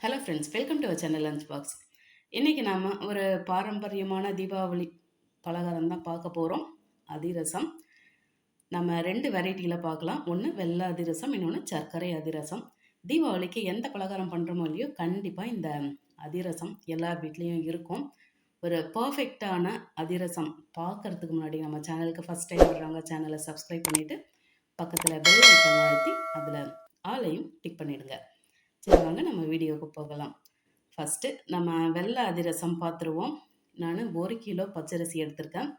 Hello friends welcome to our channel lunch box இன்றைக்கி நாம் ஒரு பாரம்பரியமான தீபாவளி பலகாரம் தான் பார்க்க போகிறோம் அதிரசம். நம்ம ரெண்டு வெரைட்டியில் பார்க்கலாம். ஒன்று வெள்ளை அதிரசம் இன்னொன்று சர்க்கரை அதிரசம். தீபாவளிக்கு எந்த பலகாரம் பண்ணுறோமோ இல்லையோ கண்டிப்பாக இந்த அதிரசம் எல்லார் வீட்லேயும் இருக்கும். ஒரு பர்ஃபெக்டான அதிரசம் பார்க்குறதுக்கு முன்னாடி நம்ம சேனலுக்கு ஃபஸ்ட் டைம் வர்றவங்க சேனலை சப்ஸ்கிரைப் பண்ணிவிட்டு பக்கத்தில் பெல் ஐக்கன் அழுத்தி அதில் ஆலையும் டிக் பண்ணிவிடுங்க சரி வாங்க நம்ம வீடியோவுக்கு போகலாம். ஃபஸ்ட்டு நம்ம வெள்ளை அதிரசம் பார்த்துருவோம் நான் ஒரு கிலோ பச்சரிசி எடுத்திருக்கேன்.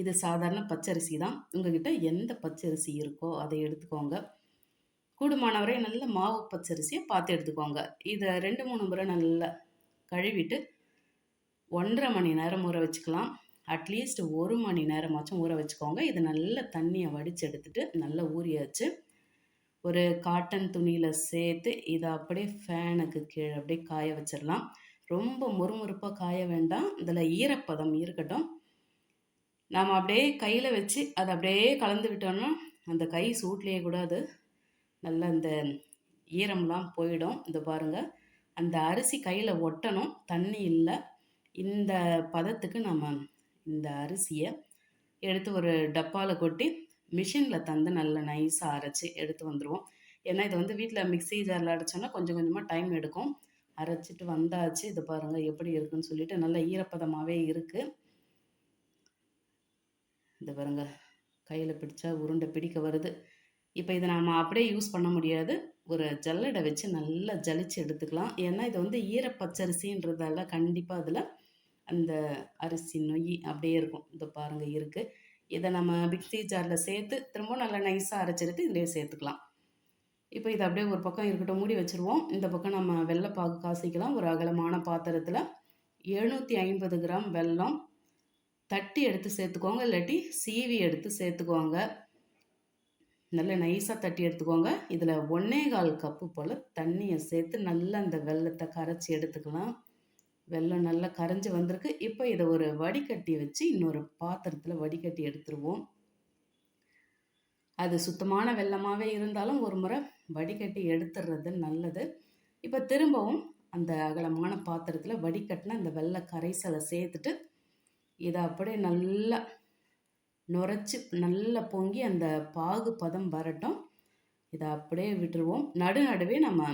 இது சாதாரண பச்சரிசி தான். உங்ககிட்ட எந்த பச்சரிசி இருக்கோ அதை எடுத்துக்கோங்க. கூடுமானவரை நல்ல மாவு பச்சரிசியை பார்த்து எடுத்துக்கோங்க. இதை ரெண்டு மூணு முறை நல்லா கழுவிட்டு ஒன்றரை மணி நேரம் ஊற வச்சுக்கலாம். அட்லீஸ்ட் ஒரு மணி நேரமாச்சும் ஊற வச்சுக்கோங்க. இது நல்ல தண்ணியை வடித்து எடுத்துகிட்டு நல்லா ஊறியாச்சு. ஒரு காட்டன் துணியில் சேர்த்து இதை அப்படியே ஃபேனுக்கு கீழே அப்படியே காய வச்சிடலாம். ரொம்ப முறுமுறுப்பாக காய வேண்டாம். இதில் ஈரப்பதம் இருக்கட்டும். நாம் அப்படியே கையில் வச்சு அதை அப்படியே கலந்து விட்டோம்னா அந்த கை சூட்லேயே கூட அது நல்லா அந்த ஈரம்லாம் போயிடும். இந்த பாருங்கள் அந்த அரிசி கையில் ஒட்டணும். தண்ணி இல்லை. இந்த பதத்துக்கு நம்ம இந்த அரிசியை எடுத்து ஒரு டப்பாவில் கொட்டி மிஷினில் தந்து நல்லா நைஸாக அரைச்சி எடுத்து வந்துடுவோம் ஏன்னா இது வந்து வீட்டில் மிக்ஸி ஜாரில் அரைச்சோன்னா கொஞ்சம் கொஞ்சமாக டைம் எடுக்கும். அரைச்சிட்டு வந்தாச்சு. இது பாருங்கள் எப்படி இருக்குன்னு சொல்லிட்டு நல்ல ஈரப்பதமாகவே இருக்குது இது பாருங்க கையில் பிடிச்சா உருண்டை பிடிக்க வருது. இப்போ இதை நாம் அப்படியே யூஸ் பண்ண முடியாது. ஒரு ஜல்லடை வச்சு நல்லா ஜலிச்சு எடுத்துக்கலாம். ஏன்னா இது வந்து ஈரப்பச்சரிசின்றதால கண்டிப்பாக அதில் அந்த அரிசி நொய் அப்படியே இருக்கும். இந்த பாருங்கள் இருக்குது இதை நம்ம மிக்ஸி ஜாரில் சேர்த்து திரும்ப நல்லா நைஸாக அரைச்சிருக்கு இதிலே சேர்த்துக்கலாம். இப்போ இது அப்படியே ஒரு பக்கம் இருக்கட்டும் மூடி வச்சுருவோம். இந்த பக்கம் நம்ம வெள்ளைப்பாகு காசிக்கலாம். ஒரு அகலமான பாத்திரத்தில் எழுநூற்றி ஐம்பது கிராம் வெல்லம் தட்டி எடுத்து சேர்த்துக்கோங்க. இல்லாட்டி சீவி எடுத்து சேர்த்துக்கோங்க. நல்ல நைஸாக தட்டி எடுத்துக்கோங்க. இதில் ஒன்றே கால் கப்பு போல் தண்ணியை சேர்த்து நல்லா அந்த வெள்ளத்தை கரைச்சி எடுத்துக்கலாம். வெள்ளம் நல்லா கரைஞ்சி வந்திருக்கு. இப்போ இதை ஒரு வடிகட்டி வச்சு இன்னொரு பாத்திரத்தில் வடிகட்டி எடுத்துருவோம். அது சுத்தமான வெள்ளமாகவே இருந்தாலும் ஒரு முறை வடிகட்டி எடுத்துடுறது நல்லது. இப்போ திரும்பவும் அந்த அகலமான பாத்திரத்தில் வடிகட்டின அந்த வெள்ளை கரைசலை சேர்த்துட்டு இதை அப்படியே நல்லா நுரைச்சி நல்லா பொங்கி அந்த பாகு பதம் வரட்டும். இதை அப்படியே விட்டுருவோம். நடு நடுவே நம்ம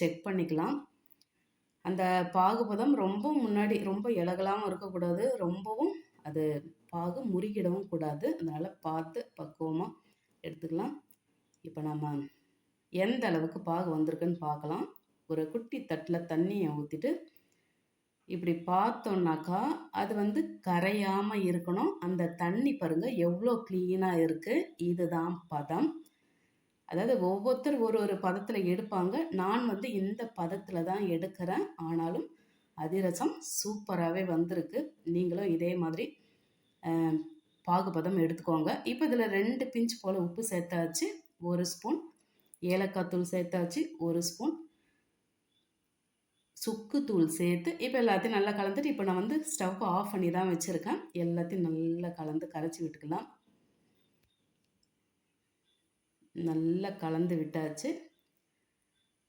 செக் பண்ணிக்கலாம். அந்த பாகுபதம் ரொம்ப முன்னாடி ரொம்ப இலகலாகவும் இருக்கக்கூடாது. ரொம்பவும் அது பாகு முறுகிடவும் கூடாது. அதனால் பார்த்து பக்குவமாக எடுத்துக்கலாம். இப்போ நம்ம எந்த அளவுக்கு பாகு வந்திருக்குன்னு பார்க்கலாம். ஒரு குட்டி தட்டில் தண்ணியை ஊற்றிட்டு இப்படி பார்த்தோன்னாக்கா அது வந்து கரையாமல் இருக்கணும். அந்த தண்ணி பாருங்கள் எவ்வளோ க்ளீனாக இருக்குது இதுதான் பதம். அதாவது ஒவ்வொருத்தர் ஒரு ஒரு பதத்தில் எடுப்பாங்க. நான் வந்து இந்த பதத்தில் தான் எடுக்கிறேன். ஆனாலும் அதிரசம் சூப்பராகவே வந்திருக்கு. நீங்களும் இதே மாதிரி பாகுபதம் எடுத்துக்கோங்க. இப்போ இதில் ரெண்டு பிஞ்ச் போல் உப்பு சேர்த்தாச்சு. ஒரு ஸ்பூன் ஏலக்காய் தூள் சேர்த்தாச்சு. ஒரு ஸ்பூன் சுக்கு தூள் சேர்த்து இப்போ எல்லாத்தையும் நல்லா கலந்துட்டு இப்போ நான் வந்து ஸ்டவ் ஆஃப் பண்ணி தான் வச்சுருக்கேன். எல்லாத்தையும் நல்லா கலந்து கரைச்சி விட்டுக்கலாம். நல்லா கலந்து விட்டாச்சு.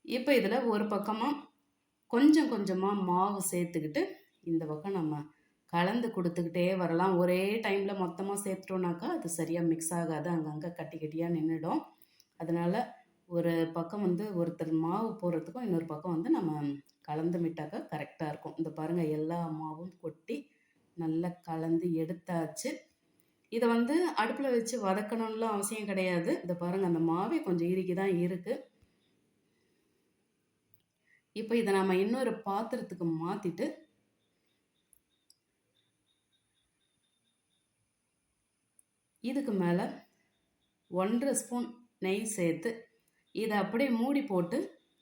இப்போ இதில் ஒரு பக்கமாக கொஞ்சம் கொஞ்சமாக மாவு சேர்த்துக்கிட்டு இந்த பக்கம் நம்ம கலந்து கொடுத்துக்கிட்டே வரலாம். ஒரே டைமில் மொத்தமாக சேர்த்துட்டோம்னாக்கா அது சரியாக மிக்ஸ் ஆகாது. அங்கங்கே கட்டி கட்டியாக நின்றுடும் அதனால் ஒரு பக்கம் வந்து ஒருத்தர் மாவு போடுறதுக்கும் இன்னொரு பக்கம் வந்து நம்ம கலந்து விட்டாக்கா கரெக்டாக இருக்கும். இந்த பாருங்கள் எல்லா மாவும் கொட்டி நல்லா கலந்து எடுத்தாச்சு. இதை வந்து அடுப்பில் வச்சு வதக்கணும்லாம் அவசியம் கிடையாது. இதை பாருங்கள் அந்த மாவே கொஞ்சம் இறுக்கி தான் இருக்குது இப்போ இதை நம்ம இன்னொரு பாத்திரத்துக்கு மாற்றிட்டு இதுக்கு மேலே ஒன்றரை ஸ்பூன் நெய் சேர்த்து இதை அப்படியே மூடி போட்டு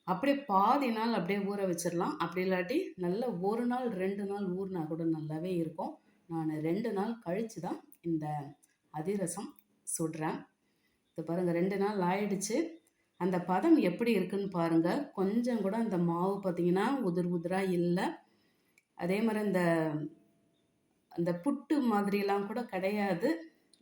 அப்படியே பாதி நாள் அப்படியே ஊற வச்சிடலாம். அப்படி இல்லாட்டி நல்ல ஒரு நாள் ரெண்டு நாள் ஊறினா கூட நல்லாவே இருக்கும். நான் ரெண்டு நாள் கழித்து தான் இந்த அதிரசம் சுடுறேன். இது பாருங்கள் ரெண்டு நாள் ஆயிடுச்சு. அந்த பதம் எப்படி இருக்குன்னு பாருங்கள் கொஞ்சம் கூட அந்த மாவு பார்த்திங்கன்னா உதிர் உதிராக இல்லை. அதே மாதிரி இந்த அந்த புட்டு மாதிரிலாம் கூட கிடையாது.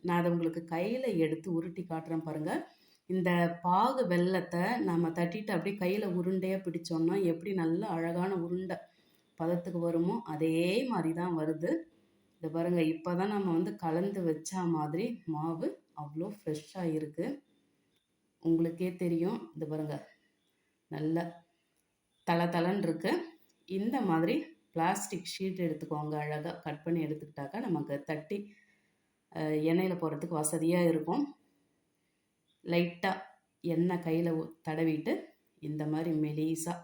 நான் அதை உங்களுக்கு கையில் எடுத்து உருட்டி காட்டுறேன் பாருங்கள் இந்த பாகு வெல்லத்தை நம்ம தட்டிட்டு அப்படியே கையில் உருண்டையாக பிடிச்சோம்னா எப்படி நல்ல அழகான உருண்டை பதத்துக்கு வருமோ அதே மாதிரி தான் வருது. இது பாருங்கள் இப்போ தான் நம்ம வந்து கலந்து வச்சா மாதிரி மாவு அவ்வளோ ஃப்ரெஷ்ஷாக இருக்குது உங்களுக்கே தெரியும். இது பாருங்கள் நல்ல தலை தலன்னு இருக்கு. இந்த மாதிரி பிளாஸ்டிக் ஷீட் எடுத்துக்கோங்க அழகாக கட் பண்ணி எடுத்துக்கிட்டாக்கா நமக்கு தட்டி எண்ணெயில் போடுறதுக்கு வசதியாக இருக்கும். லைட்டாக எண்ணெய் கையில் தடவிட்டு இந்த மாதிரி மெலீஸாக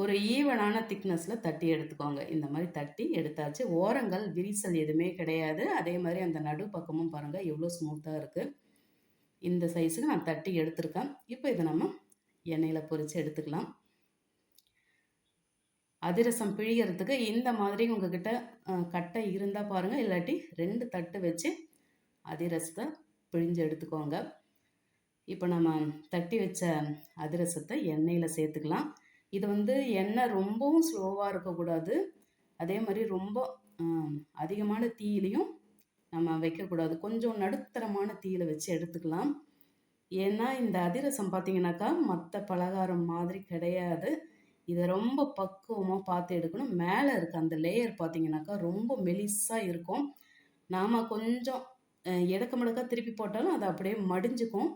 ஒரு ஈவனான திக்னஸில் தட்டி எடுத்துக்கோங்க. இந்த மாதிரி தட்டி எடுத்தாச்சு. ஓரங்கள் விரிசல் எதுவுமே கிடையாது. அதே மாதிரி அந்த நடு பக்கமும் பாருங்கள் எவ்வளோ ஸ்மூத்தாக இருக்குது இந்த சைஸுக்கு நான் தட்டி எடுத்திருக்கேன். இப்போ இதை நம்ம எண்ணெயில் பொறித்து எடுத்துக்கலாம். அதிரசம் பிழிகிறதுக்கு இந்த மாதிரி உங்ககிட்ட கட்டை இருந்தால் பாருங்கள் இல்லாட்டி ரெண்டு தட்டு வச்சு அதிரசத்தை பிழிஞ்சு எடுத்துக்கோங்க. இப்போ நம்ம தட்டி வச்ச அதிரசத்தை எண்ணெயில் சேர்த்துக்கலாம். இது வந்து எண்ணெய் ரொம்பவும் ஸ்லோவாக இருக்கக்கூடாது. அதே மாதிரி ரொம்ப அதிகமான தீயிலையும் நம்ம வைக்கக்கூடாது. கொஞ்சம் நடுத்தரமான தீயில் வச்சு எடுத்துக்கலாம். ஏன்னா இந்த அதிரசம் பார்த்தீங்கன்னாக்கா மற்ற பலகாரம் மாதிரி கிடையாது. இதை ரொம்ப பக்குவமாக பார்த்து எடுக்கணும். மேலே இருக்க அந்த லேயர் பார்த்தீங்கன்னாக்கா ரொம்ப மெலிஸாக இருக்கும். நாம் கொஞ்சம் எடக்க மடக்கா திருப்பி போட்டாலும் அது அப்படியே மடிஞ்சுக்கும்.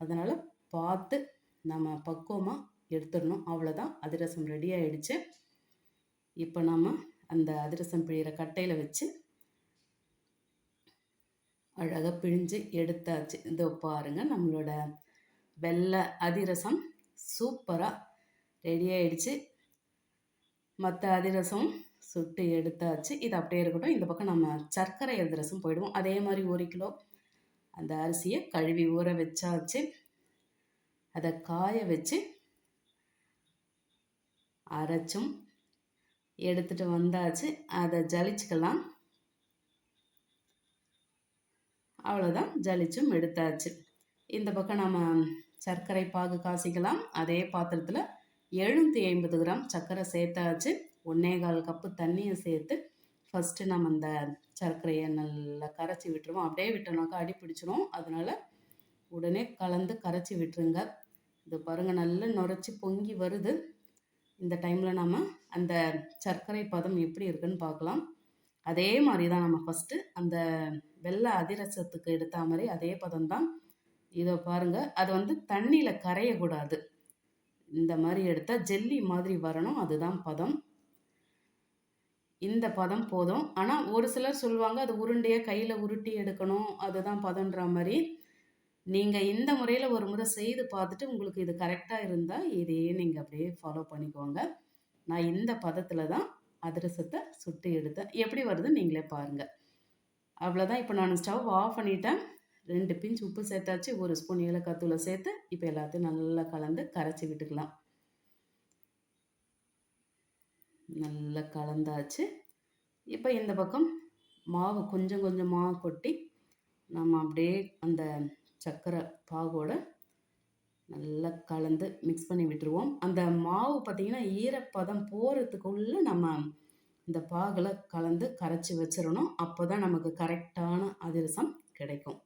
அதனால் பார்த்து நம்ம பக்குவமாக எடுத்துடணும். அவ்வளோதான் அதிரசம் ரெடி ஆகிடுச்சு இப்போ நாம் அந்த அதிரசம் பிழிகிற கட்டையில் வச்சு அழகாக பிழிஞ்சு எடுத்தாச்சு. இதோ பாருங்கள் நம்மளோட வெள்ளை அதிரசம் சூப்பராக ரெடி ஆயிடுச்சு. மற்ற அதிரசம் சுட்டு எடுத்தாச்சு. இது அப்படியே இருக்கட்டும். இந்த பக்கம் நம்ம சர்க்கரை அதிரசம் போயிடுவோம். அதே மாதிரி ஒரு கிலோ அந்த அரிசியை கழுவி ஊற வச்சாச்சு. அதை காய வச்சு அரைச்சும் எடுத்துகிட்டு வந்தாச்சு. அதை ஜலிச்சுக்கலாம். அவ்வளோதான் ஜலிச்சும் எடுத்தாச்சு. இந்த பக்கம் நம்ம சர்க்கரை பாகு காசிக்கலாம். அதே பாத்திரத்தில் எழுநூற்றி ஐம்பது கிராம் சர்க்கரை சேர்த்தாச்சு. ஒன்றே கால் கப்பு தண்ணியை சேர்த்து ஃபஸ்ட்டு நம்ம அந்த சர்க்கரையை நல்லா கரைச்சி விட்டுருவோம். அப்படியே விட்டோம்னாக்கா அடி பிடிச்சிரும். அதனால் உடனே கலந்து கரைச்சி விட்டுருங்க. இது பாருங்கள் நல்லா நுரைச்சி பொங்கி வருது. இந்த டைமில் நம்ம அந்த சர்க்கரை பதம் எப்படி இருக்குன்னு பார்க்கலாம். அதே மாதிரி தான் நம்ம ஃபஸ்ட்டு அந்த வெள்ளை அதிரசத்துக்கு எடுத்த மாதிரி அதே பதம் தான். இதை பாருங்கள் அது வந்து தண்ணியில் கரையக்கூடாது. இந்த மாதிரி எடுத்தால் ஜெல்லி மாதிரி வரணும் அதுதான் பதம். இந்த பதம் போதும். ஆனால் ஒரு சிலர் சொல்லுவாங்க அது உருண்டையாக கையில் உருட்டி எடுக்கணும் அதுதான் பதன்ற மாதிரி. நீங்கள் இந்த முறையில் ஒரு முறை செய்து பார்த்துட்டு உங்களுக்கு இது கரெக்டாக இருந்தால் இதையே நீங்கள் அப்படியே ஃபாலோ பண்ணிக்கோங்க. நான் இந்த பதத்தில் தான் அதிரசத்தை சுட்டு எடுத்தேன். எப்படி வருதுன்னு நீங்களே பாருங்கள் அவ்வளோதான் இப்போ நான் ஸ்டவ் ஆஃப் பண்ணிட்டேன். ரெண்டு பிஞ்ச் உப்பு சேர்த்தாச்சு. ஒரு ஸ்பூன் ஏலக்காய் தூளை சேர்த்து இப்போ எல்லாத்தையும் நல்லா கலந்து கரைச்சி விட்டுக்கலாம். நல்லா கலந்தாச்சு. இப்போ இந்த பக்கம் மாவு கொஞ்சம் கொஞ்சமாக கொட்டி நம்ம அப்படியே அந்த சர்க்கரை பாகோட நல்லா கலந்து மிக்ஸ் பண்ணி விட்டுருவோம். அந்த மாவு பார்த்திங்கன்னா ஈரப்பதம் போகிறதுக்குள்ளே நம்ம இந்த பாகில் கலந்து கரைச்சி வச்சிடணும் அப்போ தான் நமக்கு கரெக்டான அதிரசம் கிடைக்கும்.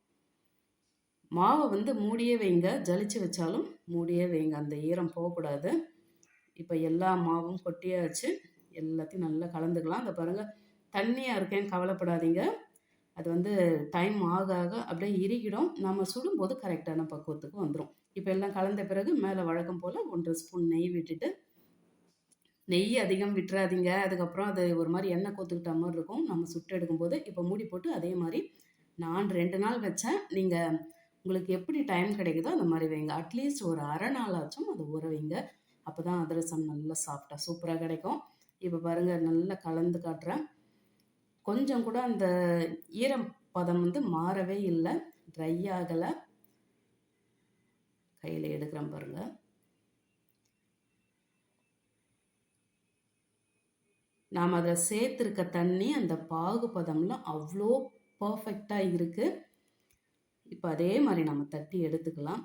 மாவை வந்து மூடியே வைங்க. ஜலிச்சு வச்சாலும் மூடியே வைங்க. அந்த ஈரம் போகக்கூடாது. இப்போ எல்லா மாவும் கொட்டியாச்சு. எல்லாத்தையும் நல்லா கலந்துக்கலாம். அந்த பாருங்கள் தண்ணியாக இருக்கேன் கவலைப்படாதீங்க. அது வந்து டைம் ஆக ஆக அப்படியே இறுகிடும். நம்ம சுடும்போது கரெக்டான பக்குவத்துக்கு வந்துடும் இப்போ எல்லாம் கலந்த பிறகு மேலே வழக்கம் போல் ஒன்றரை ஸ்பூன் நெய் விட்டுட்டு நெய் அதிகம் விட்டுறாதீங்க. அதுக்கப்புறம் அது ஒரு மாதிரி எண்ணெய் கொத்துக்கிட்ட மாதிரி இருக்கும். நம்ம சுட்டு எடுக்கும்போது இப்போ மூடி போட்டு அதே மாதிரி நான் ரெண்டு நாள் வச்சேன். நீங்கள் உங்களுக்கு எப்படி டைம் கிடைக்குதோ அந்த மாதிரி வைங்க. அட்லீஸ்ட் ஒரு அரை நாளாச்சும் அதை ஊற வைங்க. அப்போ தான் அதிரசம் நல்லா சாஃப்டாக சூப்பராக கிடைக்கும். இப்போ பாருங்கள் நல்லா கலந்து காட்டுறேன். கொஞ்சம் கூட அந்த ஈரம் பதம் வந்து மாறவே இல்லை. ட்ரை ஆகலை. கையில் எடுக்கிறேன் பாருங்கள் நாம் அதில் சேர்த்துருக்க தண்ணி அந்த பாகுபதம்லாம் அவ்வளோ பர்ஃபெக்டாக இருக்குது இப்போ அதே மாதிரி நம்ம தட்டி எடுத்துக்கலாம்.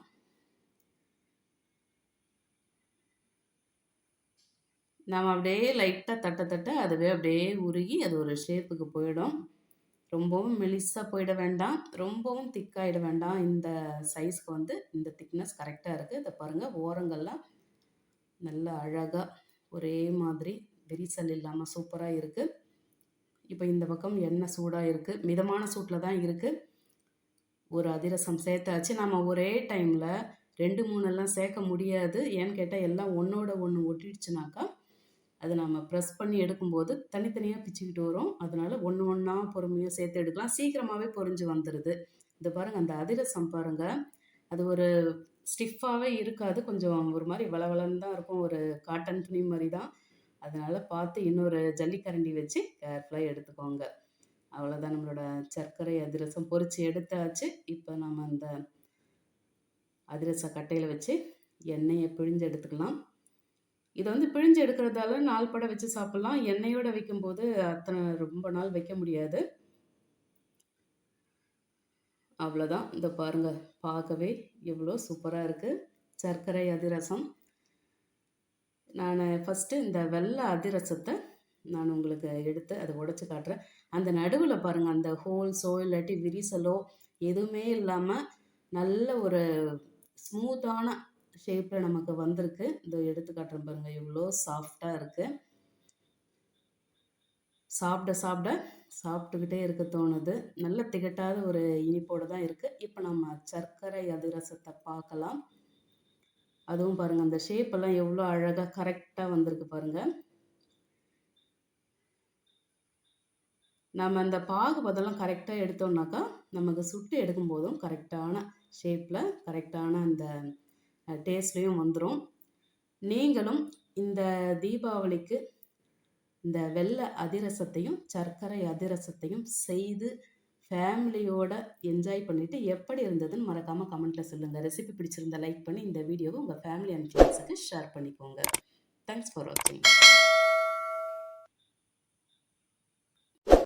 நம்ம அப்படியே லைட்டாக தட்ட தட்ட அதுவே அப்படியே உருகி அது ஒரு ஷேப்புக்கு போயிடும். ரொம்பவும் மெலிஸாக போயிட வேண்டாம். ரொம்பவும் திக்காயிட வேண்டாம். இந்த சைஸ்க்கு வந்து இந்த திக்னஸ் கரெக்டாக இருக்குது இதை பாருங்கள் ஓரங்கள்லாம் நல்லா அழகாக ஒரே மாதிரி விரிசல் இல்லாமல் சூப்பராக இருக்குது இப்போ இந்த பக்கம் எண்ணெய் சூடாக இருக்குது மிதமான சூட்டில் தான் இருக்குது ஒரு அதிரசம் சேர்த்தாச்சு. நம்ம ஒரே டைமில் ரெண்டு மூணெல்லாம் சேர்க்க முடியாது. ஏன்னு கேட்டால் எல்லாம் ஒன்றோட ஒன்று ஒட்டிடுச்சுனாக்கா அதை நம்ம ப்ரெஸ் பண்ணி எடுக்கும்போது தனித்தனியாக பிச்சுக்கிட்டு வரும். அதனால் ஒன்று ஒன்றா பொறுமையாக சேர்த்து எடுக்கலாம். சீக்கிரமாகவே பொரிஞ்சு வந்துடுது இந்த பாருங்கள் அந்த அதிரசம் பாருங்கள் அது ஒரு ஸ்டிஃபாகவே இருக்காது. கொஞ்சம் ஒரு மாதிரி வளவளன்னு தான் இருக்கும். ஒரு காட்டன் துணி மாதிரி தான் அதனால் பார்த்து இன்னொரு ஜல்லிக்கரண்டி வச்சு கேர்ஃபுல்லாக எடுத்துக்கோங்க. அவ்வளோதான் நம்மளோட சர்க்கரை அதிரசம் பொறிச்சு எடுத்தாச்சு. இப்போ நம்ம அந்த அதிரச கட்டையில் வச்சு எண்ணெயை பிழிஞ்சு எடுத்துக்கலாம். இதை வந்து பிழிஞ்சு எடுக்கிறதால நாள் பட வச்சு சாப்பிட்லாம். எண்ணெயோடு வைக்கும்போது அத்தனை ரொம்ப நாள் வைக்க முடியாது. அவ்வளோதான் இந்த பாருங்கள் பார்க்கவே எவ்வளோ சூப்பராக இருக்குது சர்க்கரை அதிரசம். நான் ஃபஸ்ட்டு இந்த வெள்ளை அதிரசத்தை நான் உங்களுக்கு எடுத்து அதை உடச்சி காட்டுறேன். அந்த நடுவில் பாருங்கள் அந்த ஹோல்ஸோ இல்லாட்டி விரிசலோ எதுவுமே இல்லாமல் நல்ல ஒரு ஸ்மூத்தான ஷேப்பில் நமக்கு வந்திருக்கு. இந்த எடுத்து காட்டுறேன் பாருங்கள் எவ்வளோ சாஃப்டாக இருக்குது சாப்பிட சாப்பிட சாப்பிட்டுக்கிட்டே இருக்க தோணுது. நல்ல திகட்டாத ஒரு இனிப்போடு தான் இருக்குது இப்போ நம்ம சர்க்கரை அதிரசத்தை பார்க்கலாம். அதுவும் பாருங்கள் அந்த ஷேப்பெல்லாம் எவ்வளோ அழகாக கரெக்டாக வந்திருக்கு பாருங்கள் நம்ம அந்த பாகு பதெல்லாம் கரெக்டாக எடுத்தோம்னாக்கா நமக்கு சுட்டு எடுக்கும்போதும் கரெக்டான ஷேப்பில் கரெக்டான அந்த டேஸ்ட்லேயும் வந்துடும் நீங்களும் இந்த தீபாவளிக்கு இந்த வெள்ளை அதிரசத்தையும் சர்க்கரை அதிரசத்தையும் செய்து ஃபேமிலியோட என்ஜாய் பண்ணிவிட்டு எப்படி இருந்ததுன்னு மறக்காமல் கமெண்ட்டில் சொல்லுங்கள் ரெசிபி பிடிச்சிருந்தா லைக் பண்ணி இந்த வீடியோவை உங்கள் ஃபேமிலி அண்ட் ஃப்ரெண்ட்ஸுக்கு ஷேர் பண்ணிக்கோங்க. தேங்க்ஸ் ஃபார் வாட்சிங்